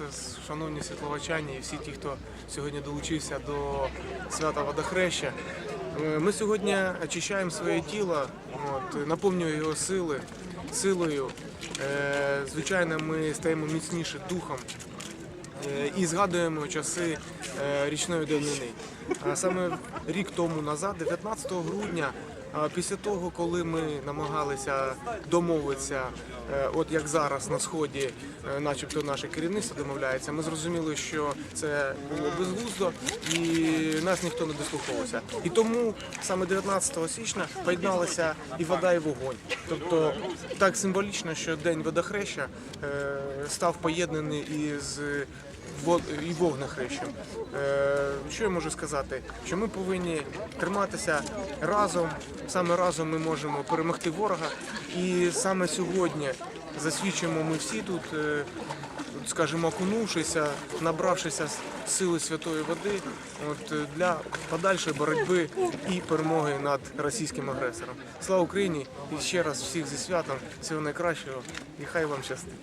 с- шановні світловачані і всі ті, хто сьогодні долучився до свята водохреща. Е, Ми сьогодні очищаємо своє тіло, от, наповнюємо його сили, силою. Е, Звичайно, ми стаємо міцніше духом е, і згадуємо часи річної давнини. А саме рік тому назад, 19 грудня, після того, коли ми намагалися домовитися, е, от як зараз на сході, е, начебто наше керівництво домовляється, ми зрозуміли, що це було безглуздо і нас ніхто не дослуховувався. І тому саме 19 січня поєдналися і вода, і вогонь. Тобто так символічно, що день водохреща е, став поєднаний із і вогнехрещем. Е, Що я можу сказати? Що ми повинні триматися разом. Саме разом ми можемо перемогти ворога. І саме сьогодні засвідчимо ми всі тут, е, скажімо, окунувшися, набравшися сили святої води, от е, для подальшої боротьби і перемоги над російським агресором. Слава Україні! І ще раз всіх зі святом, всього найкращого, і хай вам щастить.